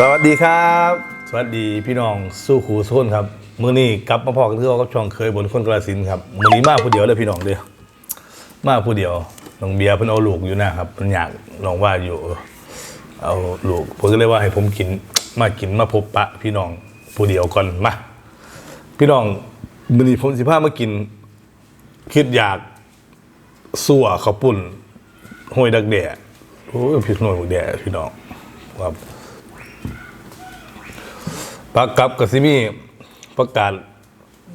สวัสดีครับ สวัสดีพี่น้องสู้ขูส้นครับมื้อนี้กลับมาพอกันที่เรากับช่องเคยบนคนกระสินครับมื้อนี้มาผู้เดียวเลยพี่น้องเดียวมาผู้เดียวน้องเบียร์เพิ่นเอาลูกอยู่นะครับเพิ่นอยากลองว่าอยู่เอาลูกผมก็เลยว่าให้ผมกินมากินมาพบปะ พี่น้องผู้เดียวก่อนมาพี่น้องมื้อนี้ผมสิพามากิน คิดอยากสั่วข้าวปุ้นห้วยดักแด่โอ้ยพี่น้องดักแด่พี่น้องครับ ผักกับกระซิมีผักกาด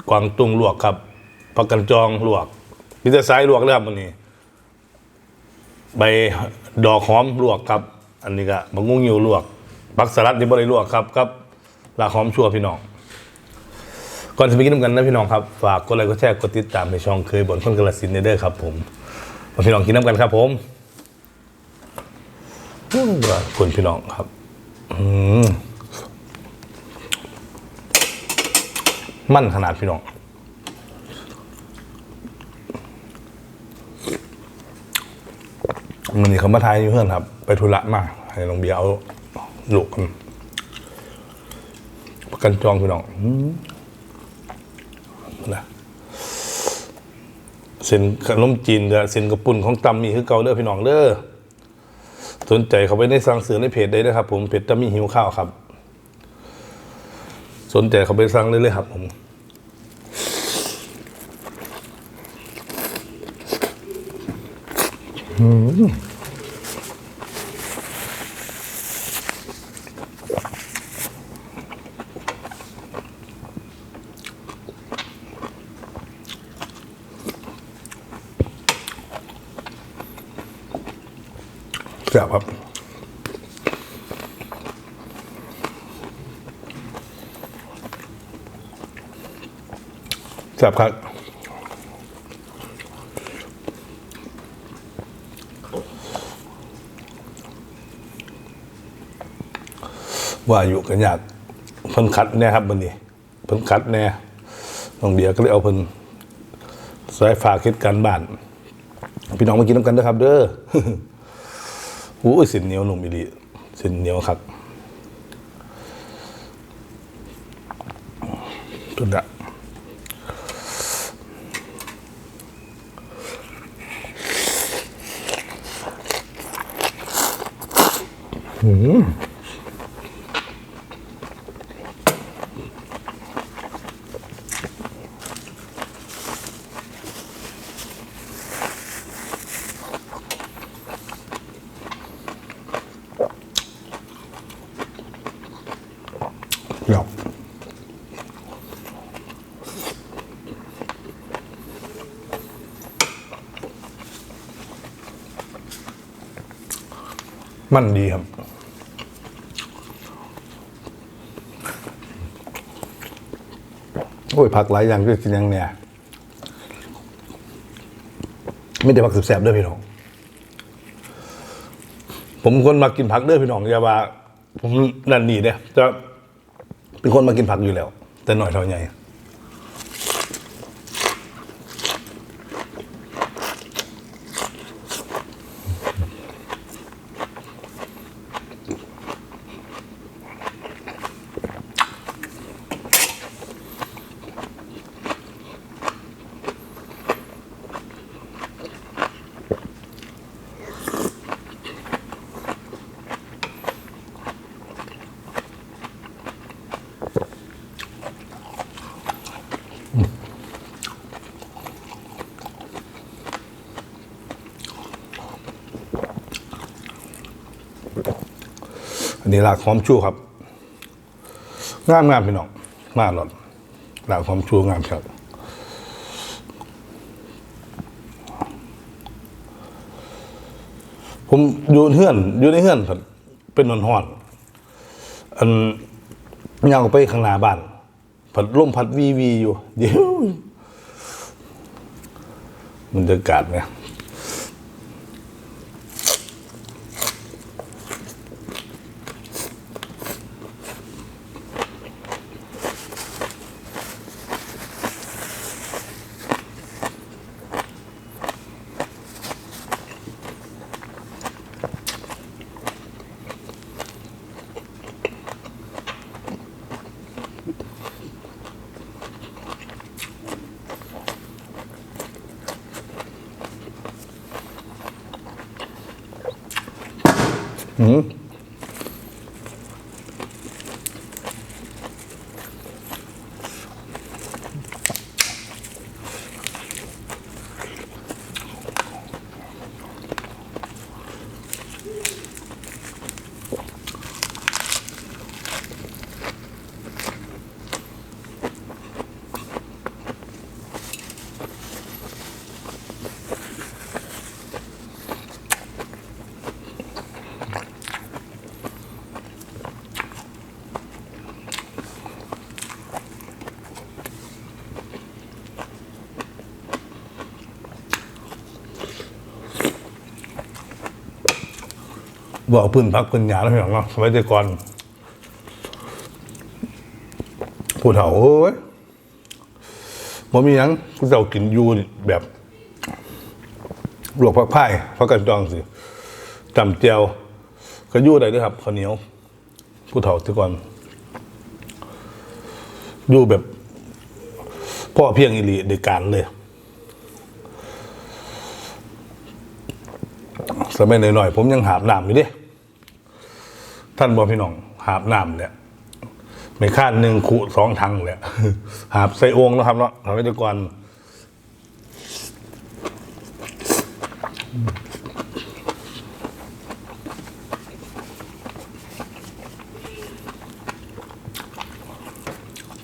กวางตุ้งลวกครับผักกันจองลวกพิซซ่ายลวกเลยครับวันนี้ใบดอกหอมลวกครับ อันนี้ก็บะงุ้งยิวลวกผักสลัดที่บริลวกครับครับลาหอมชั่วพี่น้องก่อนจะไปกินน้ำกันนะพี่น้องครับฝากกดไลค์กดแชร์กดติดตามในช่องเคยบ่นคนกระสินเด้อครับ ผมมาพี่น้องกินน้ำกันครับผมอื้อว่าคุณพี่น้องครับ อืม มั่นขนาดพี่น้องมันนี่เขามาทายอยู่เพื่อนครับ ไปธุระมากให้ลงเบียร์เอาลูกกันประกันจองพี่น้องนะเส้นขนมจีนกับเส้นกระปุ่นของตำมีคือเกาเด้อพี่น้องเด้อสนใจเขาไปในสั่งซื้อในเพจได้นะครับผมเพจตำมีหิวข้าวครับ สนใจเขาไปสั่งได้เลยครับผมแแซ่บครับว่าอยู่กันอยากเพิ่นคัดแน่ครับมันนี้เพิ่นคัดแน่น้องเบียก็เลยเอาเพิ่นสายฝากคิดการบ้าน พี่น้องมากินน้ำกันเด้อครับ เด้ออู้สินเหนียวหนุ่มอีหลีสินเหนียวครับสุดละ เดี๋ยวมันดีครับ โอ้ยผักหลายอย่างก็กินอยังเนี่ยไม่ได้ผักแสบๆด้วยพี่น้อง ผมคนมากินผักด้วยพี่น้องอย่าว่า ผมนั่นนี่เนี่ยจะเป็นคนมากินผักอยู่แล้ว แต่หน่อยเท่าใหญ่ นนี้ลากหอมชูครับงามงามพี่น้องมาหลอดลากหอมชูงามครับผมอยู่เฮือนอยู่ในเฮือนเป็นนอนหอนอันยางไปข้างหน้าบ้านผัดลมพัดวีวีอยู่เดี๋ยวมันจะกาศไงอ อื บอกพื้นพักพื้นหยาแล้วพี่น้องเนาะสมัยแต่ก่อนผู้เฒ่าเอ้ยบ่มีหยังผู้เฒ่ากินอยู่แบบลวกผักไผ่ผักกระดองสิจำเจียวก็อยู่ได้ด้วยครับข้าวเหนียว ผู้เฒ่าแต่ก่อนอยู่แบบ พ่อเพียงอิริในการเลยสมัยหน่อยๆผมยังหาบน้ำอยู่เดิ ท่านบอกพี่น้องหาบน้ำเนี่ยไม่ค่าหนึ่งขุสองทังเลยหาบใส่องแล้วครับเนาะทำให้ทุกคน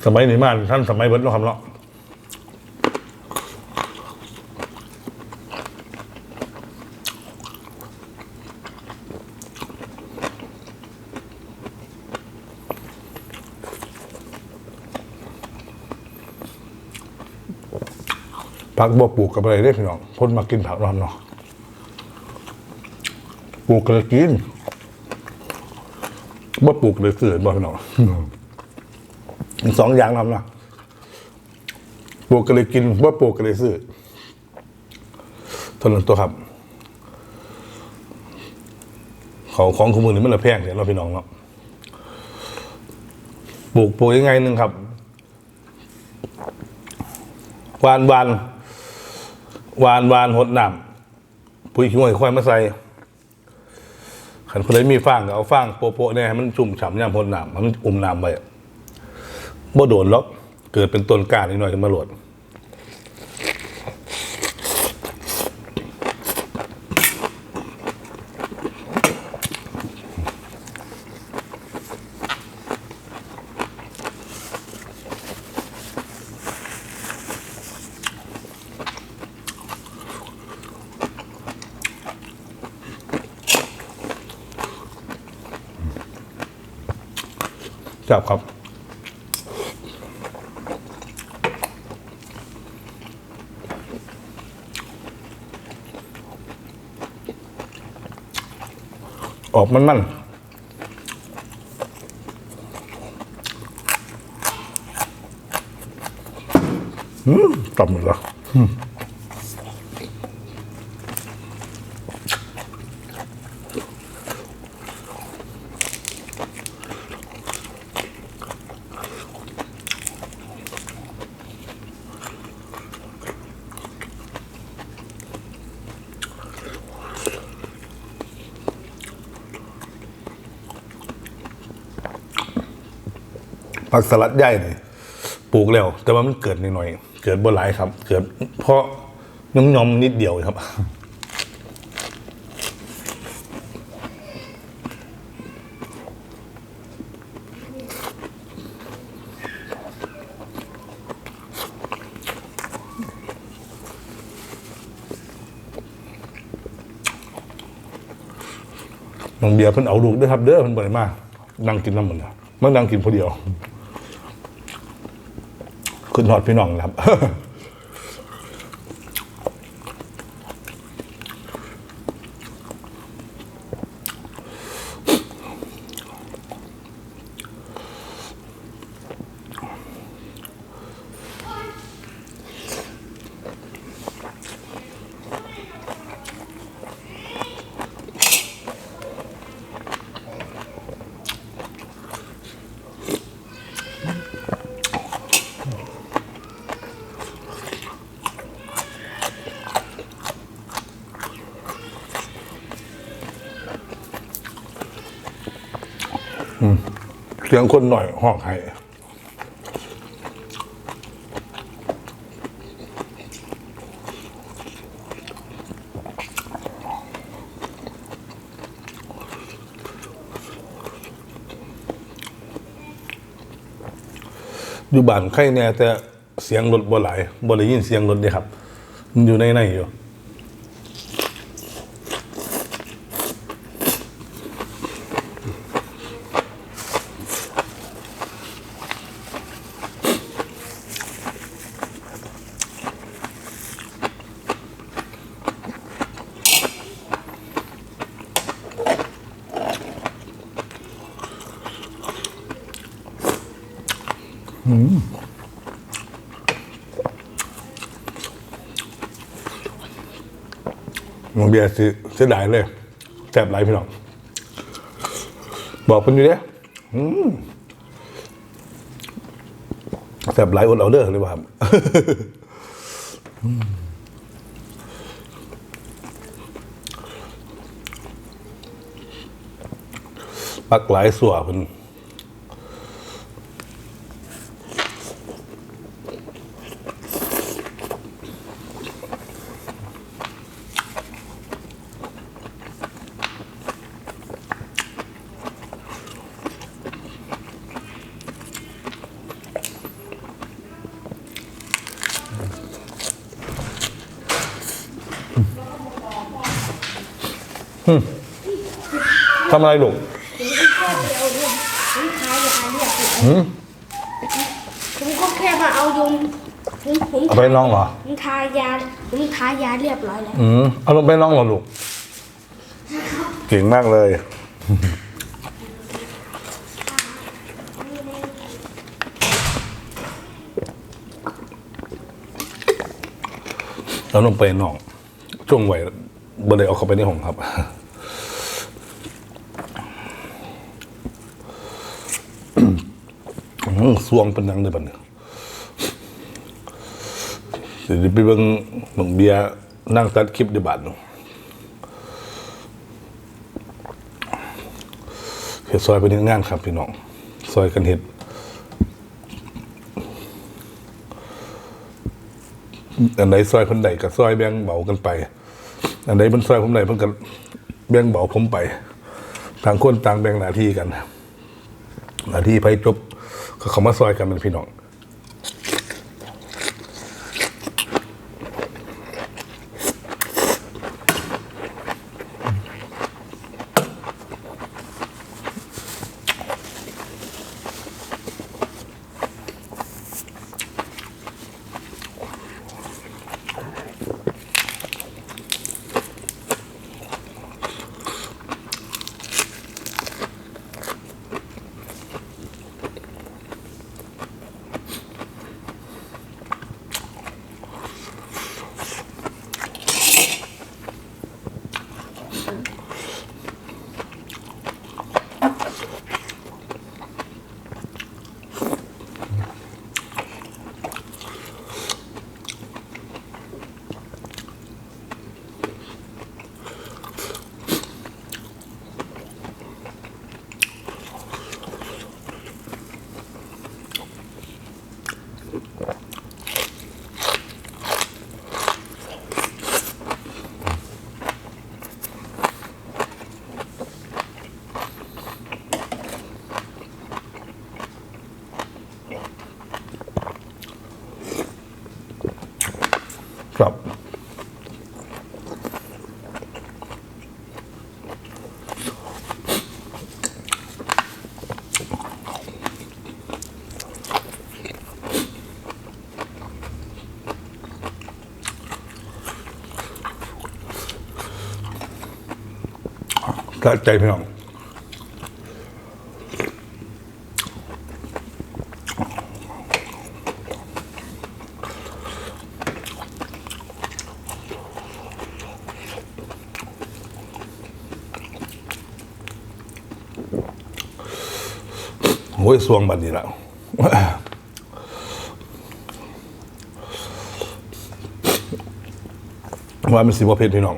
สมัยนี้มาท่านสมัยเบิร์ดเนาะครับเนาะ ผักบ่ปลูกกับอะไรได้พี่น้องคนมากินผักนอนเนาะปลูกก็เลยกินบ่ปลูกเลยซื้อบ่พี่น้องสองอย่างทำนะปลูกก็เลยกินบ่ปลูกก็เลยซื้อเท่านั้นตัวครับเขาของขมือนี่มันละแพงเนี่ยเราพี่น้องเนาะปลูกปลูกยังไงหนึ่งครับวานวาน วานวานหดน้ำปุ๋ยขี้งวยควายมาใส่ขันคนใดมีฟางก็เอาฟางโปะๆเนี่ยให้มันชุ่มฉ่ำย่ำหดน้ำมันอุ่มน้ำไปบ่โดนล็อกเกิดเป็นต้นกาดนิดหน่อยกันมาโหลด จับครับออกมันมันอืมตับหมดแล้วอืม ผักสลัดใหญ่นี่ปลูกแล้ว แต่ว่ามันเกิดหน่อยๆเกิดบ่หลายครับ เกิดเพราะย่อมๆนิดเดียวครับน้องเบียร์เพิ่นเอาลูกด้วยครับ เด้อเพิ่นบ่ได้มานั่งกินน้ำมันนะมันนั่งกินผู้เดียว ขึ้นหอดพี่น้องนะครับ เสียงคนหน่อยห้องไห้อยู่บ้านใครแน่แต่เสียงรถบ่หลายบ่ได้ยินเสียงรถเด้ครับมันอยู่ในในอยู่ เบียร์สิเสียดายเลยแสบไหลพี่น้อง บอกเพิ่นอยู่เด้อืมแสบไหลอดเอาเด้อเลยว่าครับปักหลายสัวเพิ่น ทำอะไรลูกผมก็แค่มาเอายมผมผมเอาไปน้องเหรอผมทายาผมทายาเรียบร้อยแล้วอืมเอาลงไปน้องเหรอลูกเก่งมากเลยเราลงไปน้องช่วงไหวบ่ได้เอาเข้าไปในห้องครับ อื้อ สวงเป็นยังเลยบัดเนี่ยเดี๋ยวไปเบิ่งหนองเบียนั่งตัดคลิปเดียบาทเนาะเฮ็ดซอยไปนึ่งานครับพี่น้อง ซอยกันเฮ็ดอันไหนซอยคนใดก็ซอยแบ่งเบากันไป อันไหนมันซอยผมไหนเพิ่นก็แบ่งเบาผมไป ต่างคนต่างแบ่งหน้าที่กัน หน้าที่ไปจบ เขามาซอยกันเป็นพี่น้องะใจพี่น้องโอ้ยสวงบัดนี้แล้วว่ามันสิบ่เผ็ดพี่น้อง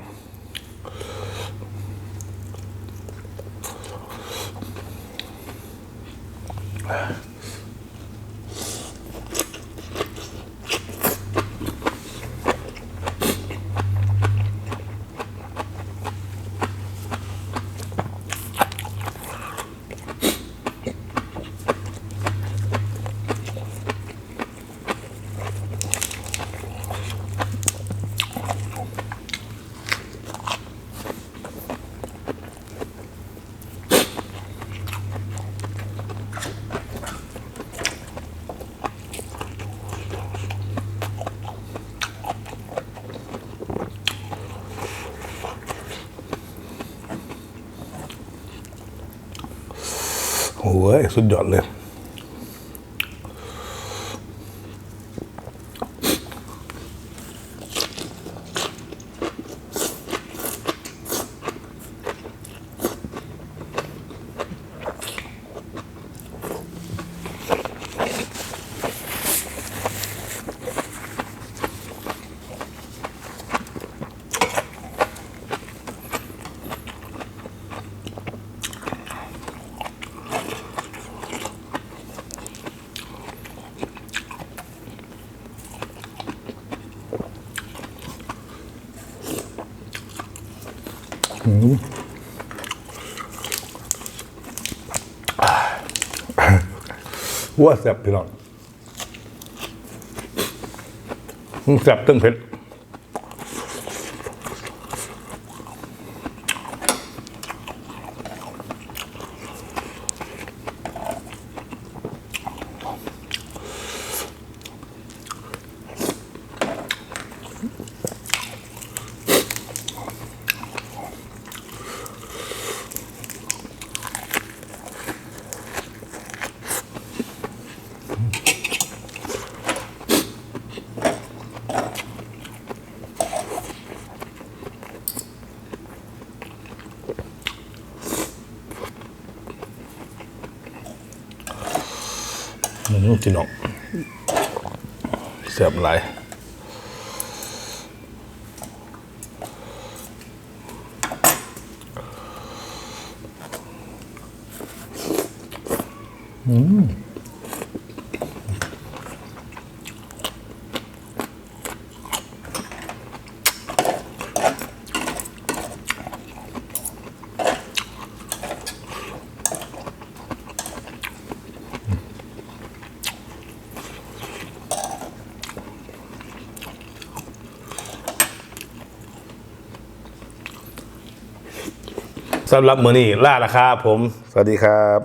โหสุดยอดเลย ว่าแซ่บพี่น้องมันแซ่บตึ้งเผ็ดอืม พี่น้อกเสียบไหลอืม สำหรับมือนี้ล่าราคาผม สวัสดีครับ